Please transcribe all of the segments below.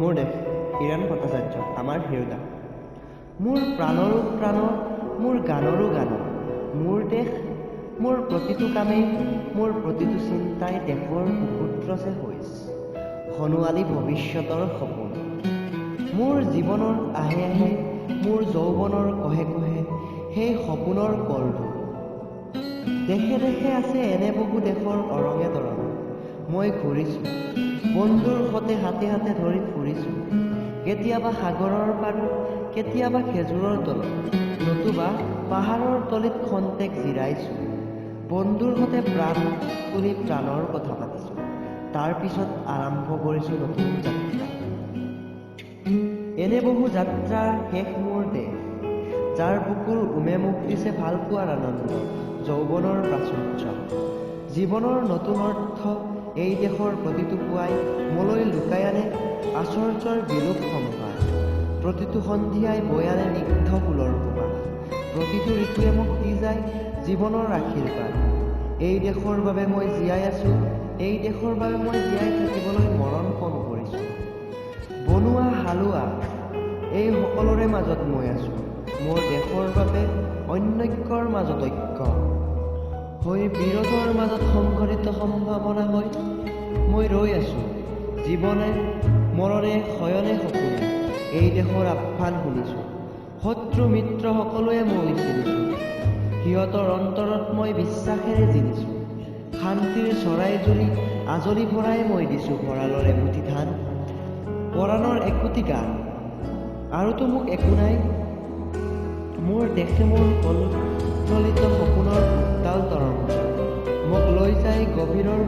মোৰ দেশ হিৰণ ভট্টাচাৰ্য আমাৰ হিৰোদা মোৰ প্ৰাণৰো প্ৰাণৰ মোৰ গানৰো গানৰ মোৰ দেশ মোৰ প্ৰতিটো কামেই মোৰ প্ৰতিটো চিন্তাই দেশৰ সুপুত্ৰ যে হৈছে সোণোৱালী ভৱিষ্যতৰ সপোন। মোৰ জীৱনৰ আহে আহে মোৰ যৌৱনৰ কহে কহে সেই সপোনৰ কলবোৰ দেশে দেশে আছে এনে বহু দেশৰ অৰঙে তৰঙে। মই ঘূৰিছোঁ। বন্ধুৰ সতে হাতে হাতে ধৰি ফুৰিছোঁ। কেতিয়াবা সাগৰৰ পাৰত, কেতিয়াবা খেজুৰৰ তলত। নতুবা পাহাৰৰ তলিত খন্তেক জিৰাইছোঁ। বন্ধুৰ সতে প্ৰাণ তুলি প্ৰাণৰ কথা পাতিছোঁ। তাৰপিছত আৰম্ভ কৰিছোঁ নতুন যাত্ৰা। এনে বহু যাত্ৰাৰ শেষ মোৰ দেশ যাৰ বুকুৰ উমে মোক দিছে ভালো পোৱাৰ আনন্দ, যৌৱনৰ প্ৰাচুৰ্য। জীৱনৰ নতুন অৰ্থ এই দেশৰ প্ৰতিটো পুৱাই মোলৈ লুকাই আনে আশ্চৰ্যৰ বিলোপ সম্ভাৰ প্ৰতিটো সন্ধিয়াই বৈ আনে নিগ্ধ ফুলৰ সুবাস প্ৰতিটো ঋতুৱে মোক দি যায় জীৱনৰ আশীৰ্বাদ। এই দেশৰ বাবে মই জীয়াই আছোঁ এই দেশৰ বাবে মই জীয়াই থাকিবলৈ মৰণ পণ কৰিছোঁ। বনোৱা হালোৱা এই সকলোৰে মাজত মই আছোঁ। মোৰ দেশৰ বাবে অন্যৈক্যৰ মাজত ঐক্য। হৈ বিৰোধৰ মাজত সংঘটিত সম্ভাৱনা হৈ মই ৰৈ আছোঁ। জীৱনে মৰণে শয়নে সপোনে এই দেশৰ আহ্বান শুনিছোঁ। শত্ৰু মিত্ৰ সকলোৱে মই চিনিছোঁ। সিহঁতৰ অন্তৰত মই বিশ্বাসেৰে জিনিছোঁ। শান্তিৰ চৰাই জুলি আজলি ভৰাই মই দিছোঁ ভঁৰালৰ এমুঠি ধান। পৰাণৰ একোটি গান। আৰুতো মোক একো নাই। মোৰ দেশে মোৰ কললিত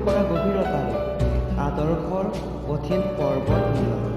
গভীৰৰ পৰা আদৰ্শৰ কঠিন পৰ্বত মূলত